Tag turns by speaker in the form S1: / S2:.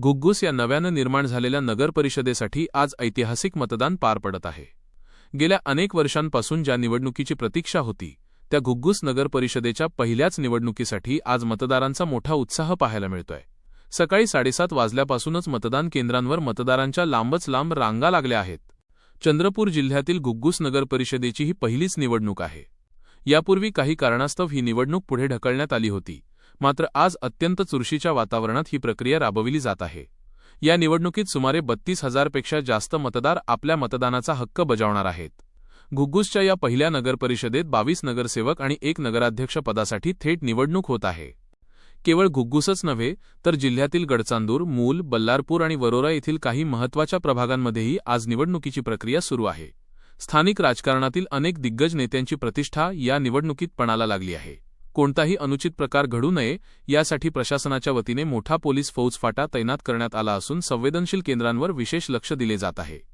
S1: घुग्गुस या नव्यानं निर्माण झालेल्या नगरपरिषदेसाठी आज ऐतिहासिक मतदान पार पडत आहे. गेल्या अनेक वर्षांपासून ज्या निवडणुकीची प्रतीक्षा होती त्या घुग्गुस नगरपरिषदेच्या पहिल्याच निवडणुकीसाठी आज मतदारांचा मोठा उत्साह पाहायला मिळतोय. सकाळी साडेसात वाजल्यापासूनच मतदान केंद्रांवर मतदारांच्या लांबच लांब रांगा लागल्या आहेत. चंद्रपूर जिल्ह्यातील गुग्गुस नगरपरिषदेची ही पहिलीच निवडणूक आहे. यापूर्वी काही कारणास्तव ही निवडणूक पुढे ढकलण्यात आली होती. मात्र आज अत्यंत चुरशीच्या वातावरणात ही प्रक्रिया राबविली जात आहे. या निवडणुकीत सुमारे बत्तीस हजारपेक्षा जास्त मतदार आपल्या मतदानाचा हक्क बजावणार आहेत. घुग्गुसच्या या पहिल्या नगरपरिषदेत बावीस नगरसेवक आणि एक नगराध्यक्ष पदासाठी थेट निवडणूक होत आहे. केवळ घुग्गुसच नव्हे तर जिल्ह्यातील गडचांदूर मूल बल्लारपूर आणि वरोरा येथील काही महत्त्वाच्या प्रभागांमध्येही आज निवडणुकीची प्रक्रिया सुरू आहे. स्थानिक राजकारणातील अनेक दिग्गज नेत्यांची प्रतिष्ठा या निवडणुकीत पणाला लागली आहे. कोणताही अनुचित प्रकार घडू नये यासाठी प्रशासनाच्या वतीने मोठा पोलीस फौजफाटा तैनात करण्यात आला असून संवेदनशील केंद्रांवर विशेष लक्ष दिले जात आहे.